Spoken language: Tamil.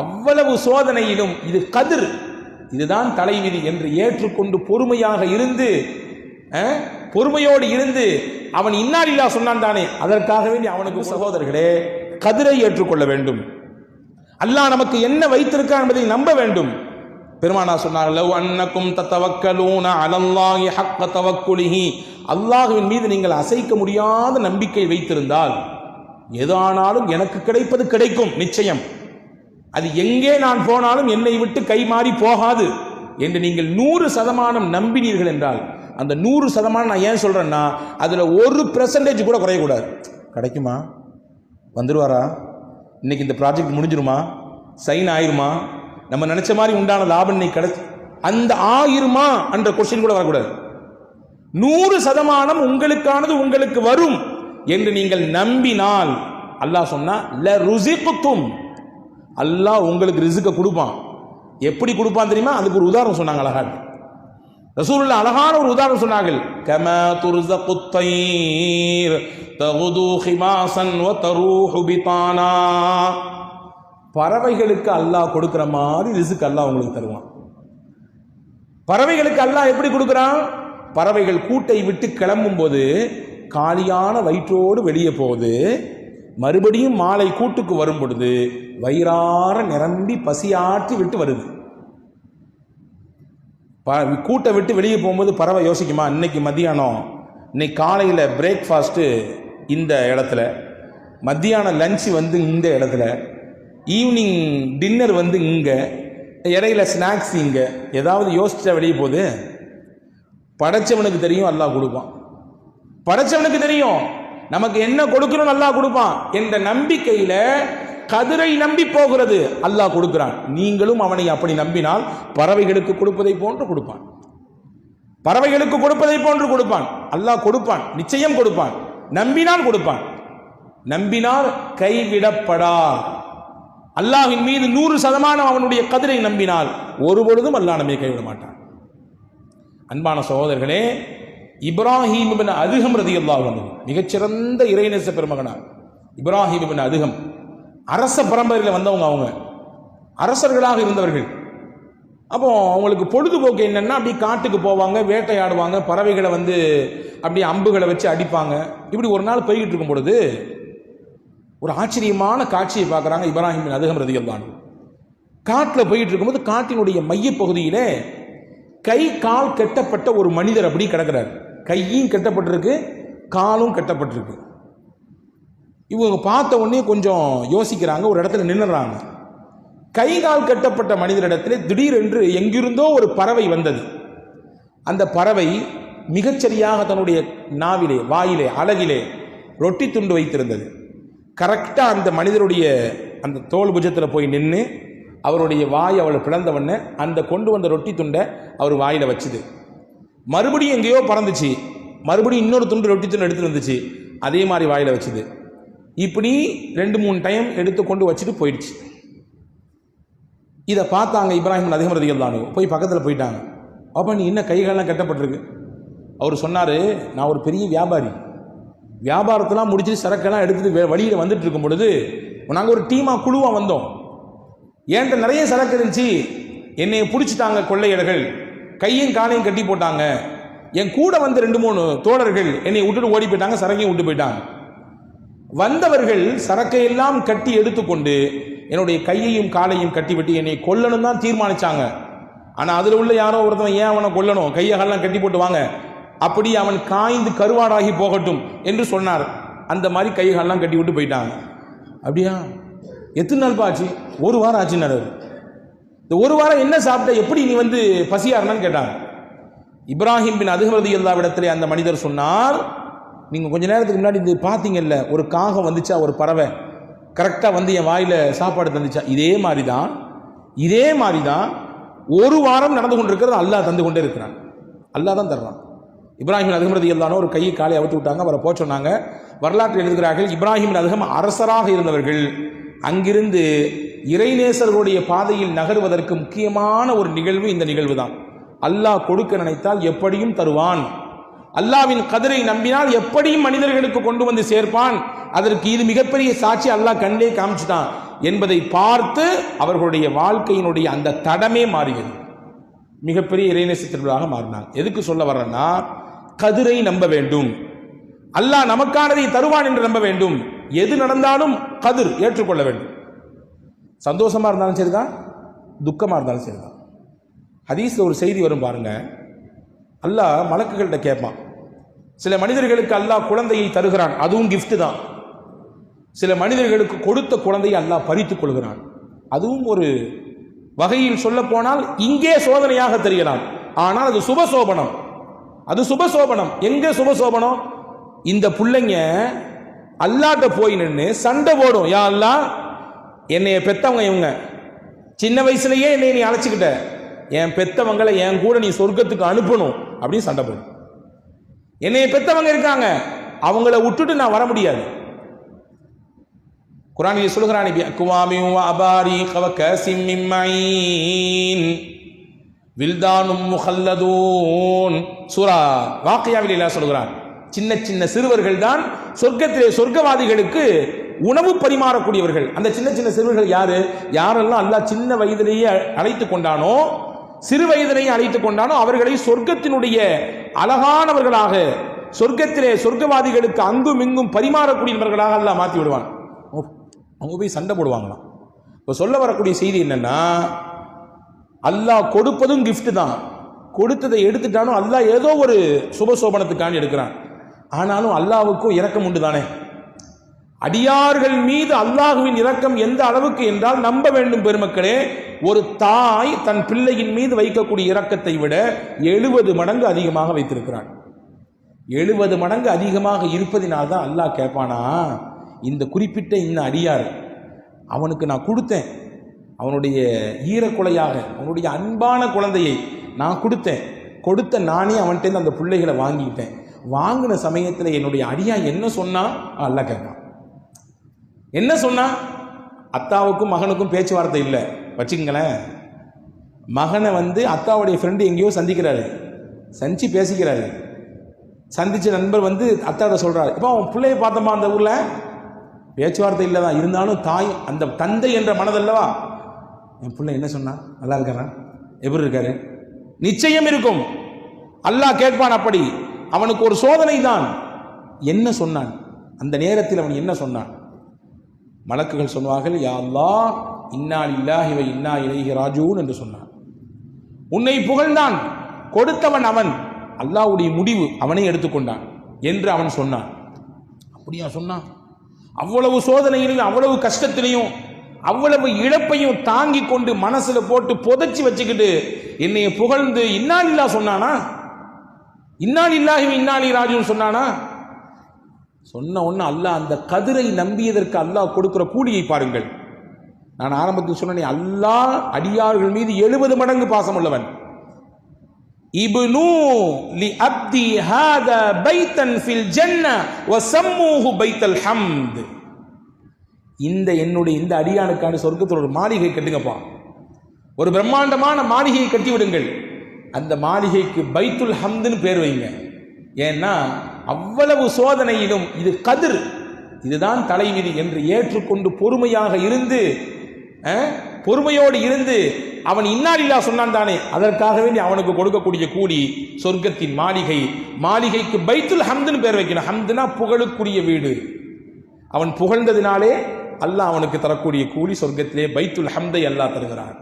அவ்வளவு சோதனையிலும் இது கதிர். இதுதான் தலைவிதி என்று ஏற்றுக்கொண்டு பொறுமையாக இருந்து பொறுமையோடு இருந்து அவன் இன்னாரில்லா சொன்னான் தானே அதற்காக வேண்டி அவனுக்கு சகோதரர்களே கதிரை ஏற்றுக்கொள்ள வேண்டும். அல்லாஹ் நமக்கு என்ன வைத்திருக்கான் என்பதை நம்ப வேண்டும். பெருமானா சொன்னார் லவ் அன்னக்கும் தத்தவக்கலூன அலல்லாஹி ஹக்க தவக்குலிஹி. அல்லாஹுவின் மீது நீங்கள் அசைக்க முடியாத நம்பிக்கை வைத்திருந்தால் எதானாலும் எனக்கு கிடைப்பது கிடைக்கும் நிச்சயம். அது எங்கே நான் போனாலும் என்னை விட்டு கை மாறி போகாது என்று நீங்கள் நூறு சதமானம் நம்பினீர்கள் என்றால் அந்த நூறு சதமானம் நான் ஏன் சொல்கிறேன்னா அதில் ஒரு பெர்சன்டேஜ் கூட குறையக்கூடாது. கிடைக்குமா? வந்துடுவாரா இன்னைக்கு இந்த ப்ராஜெக்ட் முடிஞ்சிருமா? சைன் ஆயிருமா? நம்ம நினச்ச மாதிரி உண்டான லாபம் இன்னைக்கு கிடைச்சி அந்த ஆயிருமா? என்ற கொஸ்டின் கூட வரக்கூடாது. நூறு சதமானம் உங்களுக்கானது உங்களுக்கு வரும் என்று நீங்கள் நம்பினால் அல்லாஹ் சொன்னா ல ருசிக்குத்தும். அல்லாஹ் உங்களுக்கு ரிசுக்கை கொடுப்பான். எப்படி கொடுப்பான் தெரியுமா? அதுக்கு ஒரு உதாரணம் சொன்னாங்க அழகாட்டு ரசூலுள்ள அழகான ஒரு உதாரணம் சொன்னார்கள். கம துர்ஸ குத்தைர் தகுது ஹிமாசன் வ தரூஹு பிதானா. பறவைகளுக்கு அல்லாஹ் கொடுக்குற மாதிரி ரிசுக்கு அல்லாஹ் உங்களுக்கு தருவான். பறவைகளுக்கு அல்லாஹ் எப்படி கொடுக்குறான்? பறவைகள் கூட்டை விட்டு கிளம்பும் போது காலியான வயிற்றோடு வெளியே போகுது. மறுபடியும் மாலை கூட்டுக்கு வரும் பொழுது வயிறார நிரம்பி பசியாற்றி விட்டு வருது. ப- கூட்டை விட்டு வெளியே போகும்போது பறவை யோசிக்குமா இன்னைக்கு மத்தியானம் இன்னைக்கு காலையில் பிரேக்ஃபாஸ்ட்டு இந்த இடத்துல மத்தியானம் லஞ்சு வந்து இந்த இடத்துல ஈவினிங் டின்னர் வந்து இங்கே இடையில ஸ்நாக்ஸ் இங்கே ஏதாவது யோசிச்சா வெளியே போகுது? படைச்சவனுக்கு தெரியும் எல்லாம் கொடுப்பான். படைச்சவனுக்கு தெரியும். நமக்கு என்ன கொடுக்கணும் நல்லா கொடுப்பான். என்ற நம்பிக்கையில கதிரை நம்பி போகிறது அல்லாஹ் கொடுக்கிறான். நீங்களும் அவனை அப்படி நம்பினால் பறவைகளுக்கு கொடுப்பதை போன்று கொடுப்பான். பறவைகளுக்கு கொடுப்பதை போன்று கொடுப்பான். அல்லாஹ் கொடுப்பான். நிச்சயம் கொடுப்பான். நம்பினால் கொடுப்பான். நம்பினால் கைவிடப்படா அல்லாஹின் மீது நூறு சதமானம் அவனுடைய கதிரை நம்பினால் ஒரு பொழுதும் அல்லாஹ் நம்மை கைவிட மாட்டான். அன்பான சகோதரர்களே இப்ராஹிம் பின் அதுகம் ரதியல்லாஹு அன்ஹு. மிகச்சிறந்த இறைநேச பெருமகனார். இப்ராஹிம் பின் அதுகம் அரச பரம்பரையில் வந்தவங்க அவங்க. அரசர்களாக இருந்தவர்கள். அப்போ அவங்களுக்கு பொழுதுபோக்கு என்னென்னா அப்படி காட்டுக்கு போவாங்க வேட்டையாடுவாங்க பறவைகளை வந்து அப்படியே அம்புகளை வச்சு அடிப்பாங்க. இப்படி ஒரு நாள் போய்கிட்டு இருக்கும் பொழுது ஒரு ஆச்சரியமான காட்சியை பார்க்குறாங்க இப்ராஹிம் பின் அதுகம் ரதியல்லான் காட்டில் போயிட்டு இருக்கும்போது காட்டினுடைய மையப்பகுதியிலே கை கால் கெட்டப்பட்ட ஒரு மனிதர் அப்படி கிடக்கிறார். கையும் கெட்டப்பட்டிருக்கு காலும் கெட்டப்பட்டிருக்கு. இவங்க பார்த்த உடனே கொஞ்சம் யோசிக்கிறாங்க ஒரு இடத்துல நின்னுறாங்க. கை கால் கட்டப்பட்ட மனிதரிடத்திலே திடீரென்று எங்கிருந்தோ ஒரு பறவை வந்தது. அந்த பறவை மிகச்சரியாக தன்னுடைய நாவிலே வாயிலே அழகிலே ரொட்டி துண்டு வைத்திருந்தது. கரெக்டாக அந்த மனிதருடைய அந்த தோல் புஜத்தில் போய் நின்று அவருடைய வாய் அவளை பிளந்தவொடனே அந்த கொண்டு வந்த ரொட்டி துண்டை அவர் வாயில் வச்சுது. மறுபடியும் எங்கேயோ பறந்துச்சு. மறுபடியும் இன்னொரு துண்டு ரொட்டி துண்டு எடுத்துட்டு வந்துச்சு. அதே மாதிரி வாயில் வச்சுது. இப்படி ரெண்டு மூணு டைம் எடுத்து கொண்டு வச்சுட்டு போயிடுச்சு. இதை பார்த்தாங்க இப்ராஹிம் அதிகமரதிகள் தானு தான் போய் பக்கத்தில் போயிட்டாங்க. அப்போ நீ என்ன கைகாலெலாம் கட்டப்பட்டிருக்கு? அவர் சொன்னார் நான் ஒரு பெரிய வியாபாரி. வியாபாரத்தெல்லாம் முடிச்சு சரக்கெல்லாம் எடுத்துட்டு வழியில் வந்துட்டு இருக்கும் பொழுது நாங்கள் ஒரு டீமாக குழுவாக வந்தோம். என்கிட்ட நிறைய சரக்கு இருந்துச்சு. என்னை பிடிச்சிட்டாங்க கொள்ளையர்கள். கையும் காலையும் கட்டி போட்டாங்க. என் கூட வந்த ரெண்டு மூணு தோழர்கள் என்னை விட்டுட்டு ஓடி போயிட்டாங்க சரக்கையும் விட்டு போயிட்டாங்க. வந்தவர்கள் சரக்கையெல்லாம் கட்டி எடுத்துக்கொண்டு என்னுடைய கையையும் காலையும் கட்டி விட்டு என்னை கொல்லணும் தான் தீர்மானிச்சாங்க. ஆனால் அதில் உள்ள யாரோ ஒருத்தன் ஏன் அவனை கொல்லணும்? கையை காலெல்லாம் கட்டி போட்டு வாங்க. அப்படி அவன் காய்ந்து கருவாடாகி போகட்டும் என்று சொன்னார். அந்த மாதிரி கை காலெல்லாம் கட்டி விட்டு போயிட்டாங்க. அப்படியா? எத்தனை நாள் ஆச்சு? ஒரு வாரம் ஆச்சுன்னாரு அவரு. இந்த ஒரு வாரம் என்ன சாப்பிட்ட எப்படி நீ வந்து பசியாரணும்னு கேட்டாங்க. இப்ராஹிம் பின் அதுகரதி எல்லா இடத்துல அந்த மனிதர் சொன்னார் நீங்கள் கொஞ்ச நேரத்துக்கு முன்னாடி இது பார்த்தீங்கல்ல ஒரு காகம் வந்துச்சா ஒரு பறவை. கரெக்டாக வந்து என் வாயில் சாப்பாடு தந்துச்சா? இதே மாதிரி தான் இதே மாதிரி தான் ஒரு வாரம் நடந்து கொண்டிருக்கிறது அல்லாஹ் தந்து கொண்டே இருக்கிறான். அல்லாஹ் தான் தர்றான். இப்ராஹிம் அதுகமரதி எல்லாரும் ஒரு கையை காலை அவுத்து விட்டாங்க அவரை போக சொன்னாங்க. வரலாற்றில் எழுதுகிறார்கள் இப்ராஹிம் அதுகம் அரசராக இருந்தவர்கள். அங்கிருந்து இறைநேசர்களுடைய பாதையில் நகருவதற்கு முக்கியமான ஒரு நிகழ்வு இந்த நிகழ்வு தான் அல்லாஹ் கொடுக்க நினைத்தால் எப்படியும் தருவான். அல்லாவின் கதிரை நம்பினால் எப்படியும் மனிதர்களுக்கு கொண்டு வந்து சேர்ப்பான். அதற்கு இது மிகப்பெரிய சாட்சி அல்லாஹ் கண்டே காமிச்சிட்டான் என்பதை பார்த்து அவர்களுடைய வாழ்க்கையினுடைய அந்த தடமே மாறியது. மிகப்பெரிய இறைநேச திருவிழாக மாறினாங்க எதுக்கு சொல்ல வர்றேன்னா கதிரை நம்ப வேண்டும். அல்லாஹ் நமக்கானதை தருவான் என்று நம்ப வேண்டும். எது நடந்தாலும் கதிர் ஏற்றுக்கொள்ள வேண்டும். சந்தோஷமாக இருந்தாலும் சரி தான் துக்கமாக இருந்தாலும் சரி தான் ஹதீஸில் ஒரு செய்தி வரும் பாருங்கள் அல்லாஹ் மலக்குகள்கிட்ட கேட்பான். சில மனிதர்களுக்கு அல்லாஹ் குழந்தையை தருகிறான் அதுவும் கிஃப்ட் தான். சில மனிதர்களுக்கு கொடுத்த குழந்தையை அல்லாஹ் பறித்துக் கொள்கிறான். அதுவும் ஒரு வகையில் சொல்லப்போனால் இங்கே சோதனையாக தெரியலாம். ஆனால் அது சுபசோபனம் அது சுபசோபனம் எங்கே சுபசோபனம் இந்த பிள்ளைங்க அல்லாட்ட போய் நின்று சண்டை போடும். யா அல்லா என்னைய பெத்தவங்க இவங்க. சின்ன வயசுலயே என்னை நீ அழைச்சிக்கிட்ட. என் பெத்தவங்களை என் கூட நீ சொர்க்கத்துக்கு அனுப்பணும் அப்படின்னு சண்டை போடும். என்னைய பெத்தவங்க இருக்காங்க. அவங்கள விட்டுட்டு நான் வர முடியாது. குரானில் சொல்கிறான் குவாமி அபாரி கவ கசிம் வில்தானும் முஹல்லதூன் சூரா வாக்கியாவில் எல்லாம் சொல்கிறான் சின்ன சின்ன சிறுவர்கள் தான் சொர்க்கத்திலே சொர்க்கவாதிகளுக்கு உணவு பரிமாறக்கூடியவர்கள். அந்த சின்ன சின்ன சிறுவர்கள் யாரு? யாரெல்லாம் அல்லாஹ் சின்ன வயதிலேயே அழைத்து கொண்டானோ சிறு வயதிலேயே அழைத்து கொண்டானோ அவர்களை சொர்க்கத்தினுடைய அழகானவர்களாக சொர்க்கத்திலே சொர்க்கவாதிகளுக்கு அங்கும் இங்கும் பரிமாறக்கூடியவர்களாக அல்லாஹ் மாற்றி விடுவான். ஓ, அவங்க போய் சண்டை போடுவாங்களாம். இப்போ சொல்ல வரக்கூடிய செய்தி என்னன்னா அல்லாஹ் கொடுப்பதும் கிஃப்ட் தான். கொடுத்ததை எடுத்துட்டாலும் அல்லாஹ் ஏதோ ஒரு சுபசோபனத்துக்காண்டி எடுக்கிறான். ஆனாலும் அல்லாவுக்கும் இரக்கம் உண்டு தானே அடியார்கள் மீது அல்லாஹுவின் இரக்கம் எந்த அளவுக்கு என்றால் நம்ப வேண்டும் பெருமக்களே ஒரு தாய் தன் பிள்ளையின் மீது வைக்கக்கூடிய இரக்கத்தை விட எழுபது மடங்கு அதிகமாக வைத்திருக்கிறான் எழுபது மடங்கு அதிகமாக இருப்பதினால் தான் அல்லாஹ் கேட்பானா இந்த குறிப்பிட்ட இந்த அடியார் அவனுக்கு நான் கொடுத்தேன். அவனுடைய ஈரக்குலையாக அவனுடைய அன்பான குழந்தையை நான் கொடுத்தேன். கொடுத்த நானே அவன்கிட்ட அந்த பிள்ளைகளை வாங்கிக்கிட்டேன். வாங்கின சமயத்தில் என்னுடைய அடியா என்ன சொன்னா அல்லாஹ் கேட்பான். என்ன சொன்னா? அத்தாவுக்கும் மகனுக்கும் பேச்சுவார்த்தை இல்லை. வச்சுக்கங்களேன். மகனை வந்து அத்தாவுடைய ஃப்ரெண்டு எங்கேயோ சந்திக்கிறாரு. சந்திச்சு பேசிக்கிறாரு. சந்திச்ச நண்பர் வந்து அத்தாட்ட சொல்றாரு. இப்போ அவன் பிள்ளைய பார்த்தோமா அந்த ஊர்ல? பேச்சுவார்த்தை இல்லை தான். இருந்தாலும் தாய் அந்த தந்தை என்ற மனதல்லவா? என் பிள்ளை என்ன சொன்னா? நல்லா இருக்கிறான் எப்படி இருக்காரு? நிச்சயம் இருக்கும். அல்லாஹ் கேட்பான் அப்படி. அவனுக்கு ஒரு சோதனை தான் என்ன சொன்னான்? அந்த நேரத்தில் அவன் என்ன சொன்னான்? மலக்குகள் சொன்னார்கள் யா அல்லா இன்னா இல்லாஹிவை இன்னா இலகி ராஜூன் என்று சொன்னான். உன்னை புகழ்ந்தான் கொடுத்தவன் அவன். அல்லாஹ்வுடைய முடிவு அவனை எடுத்துக்கொண்டான் என்று அவன் சொன்னான். அப்படியா சொன்னான்? அவ்வளவு சோதனையிலும் அவ்வளவு கஷ்டத்திலையும் அவ்வளவு இழப்பையும் தாங்கி கொண்டு மனசுல போட்டு புதைச்சி வச்சுக்கிட்டு என்னைய புகழ்ந்து இன்னாலில்லா சொன்னானா? இன்னால் இல்லாஹி இன்னாலி ராஜுன்னு சொன்னானா? சொன்ன உடனே அல்லாஹ் அந்த கதிரை நம்பியதற்கு அல்லாஹ் கொடுக்குற கூலியை பாருங்கள். நான் ஆரம்பத்தில் சொன்னேன் அல்லாஹ் அடியார்கள் மீது எழுபது மடங்கு பாசம் உள்ளவன். இப்னு லி அப்தி ஹாதா பைத்தன் ஃபில் ஜன்ன வ சம்மூஹு பைத்தல் ஹம்த். இந்த என்னுடைய இந்த அடியானுக்கான சொர்க்கத்தில் ஒரு மாளிகை கட்டுங்கப்பா. ஒரு பிரம்மாண்டமான மாளிகையை கட்டி விடுங்கள் அந்த மாளிகைக்கு பைத்துல் ஹம்துன்னு பேர் வைங்க. ஏன்னா அவ்வளவு சோதனையிலும் இது கதிர். இதுதான் தலைவிதி என்று ஏற்றுக்கொண்டு பொறுமையாக இருந்து பொறுமையோடு இருந்து அவன் இன்னாலில்லா சொன்னான் தானே அதற்காக வேண்டி அவனுக்கு கொடுக்கக்கூடிய கூலி சொர்க்கத்தின் மாளிகை. மாளிகைக்கு பைத்துல் ஹம்துன்னு பேர் வைக்கணும். ஹம்துனா புகழுக்குரிய வீடு. அவன் புகழ்ந்ததினாலே அல்லாஹ் அவனுக்கு தரக்கூடிய கூலி சொர்க்கத்திலே பைத்துல் ஹம்தை அல்லாஹ் தருகிறான்.